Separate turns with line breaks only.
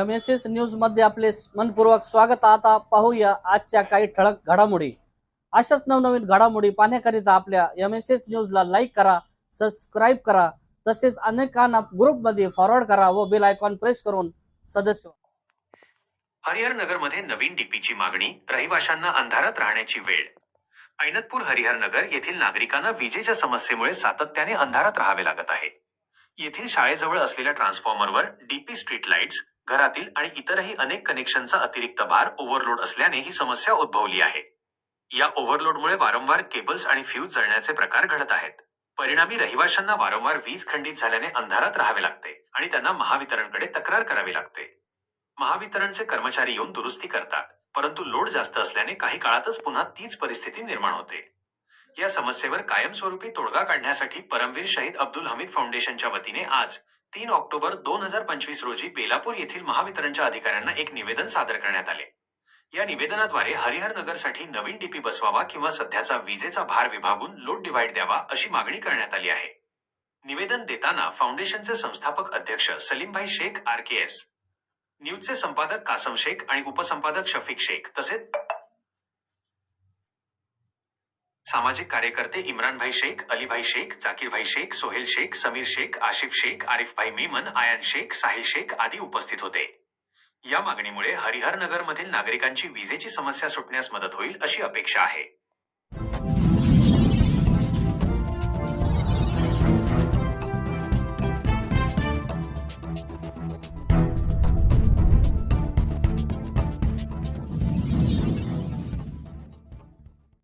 M S S न्यूजमध्ये आपले मनपूर्वक स्वागत. आता पाहूया आजच्या काही ठळक घडामोडी. अशाच नवनवीन घडामोडी पाहण्याकरिता आपल्या एम एस एस न्यूजला लाईक करा सबस्क्राईब करा तसेच अनेकांना ग्रुपमध्ये फॉरवर्ड करा व बेल आयकॉन प्रेस करून सदस्य
हरिहर नगरमध्ये नवीन डीपीची मागणी रहिवाशांना अंधारात राहण्याची वेळ. ऐनतपूर हरिहर नगर येथील नागरिकांना विजेच्या समस्येमुळे सातत्याने अंधारात राहावे लागत आहे. येथील शाळेजवळ असलेल्या ट्रान्सफॉर्मरवर डीपी स्ट्रीट लाईट्स घरातील आणि इतरही अनेक कनेक्शनचा अतिरिक्त भार ओव्हरलोड असल्याने ही समस्या उद्भवली आहे. या ओव्हरलोडमुळे वारंवार केबल्स आणि फ्यूज जळण्याचे प्रकार घडत आहेत. परिणामी रहिवाशांना वारंवार वीज खंडित झाल्याने अंधारात राहावे लागते आणि त्यांना महावितरणकडे तक्रार करावी लागते. महावितरणचे कर्मचारी येऊन दुरुस्ती करतात परंतु लोड जास्त असल्याने काही काळातच पुन्हा तीच परिस्थिती निर्माण होते. या समस्येवर कायमस्वरूपी तोडगा काढण्यासाठी परमवीर शहीद अब्दुल हमीद फाउंडेशनच्या वतीने आज तीन ऑक्टोबर दोन हजार पंचवीस रोजी बेलापूर येथील महावितरणच्या अधिकाऱ्यांना एक निवेदन सादर करण्यात आले. या निवेदनाद्वारे हरिहर नगरसाठी नवीन डीपी बसवावा किंवा सध्याचा विजेचा भार विभागून लोड डिव्हाइड द्यावा अशी मागणी करण्यात आली आहे. निवेदन देताना फाउंडेशनचे संस्थापक अध्यक्ष Salimbhai Shaikh R K S न्यूजचे संपादक कासम शेख आणि उपसंपादक शफीक शेख तसेच सामाजिक कार्यकर्ते इम्रानभाई शेख अलीभाई शेख जाकीरभाई शेख सोहेल शेख समीर शेख आशिफ शेख आरिफभाई मेमन आयान शेख साहिल शेख आदी उपस्थित होते. या मागणीमुळे हरिहर नगरमधील नागरिकांची विजेची समस्या सुटण्यास मदत होईल अशी अपेक्षा आहे.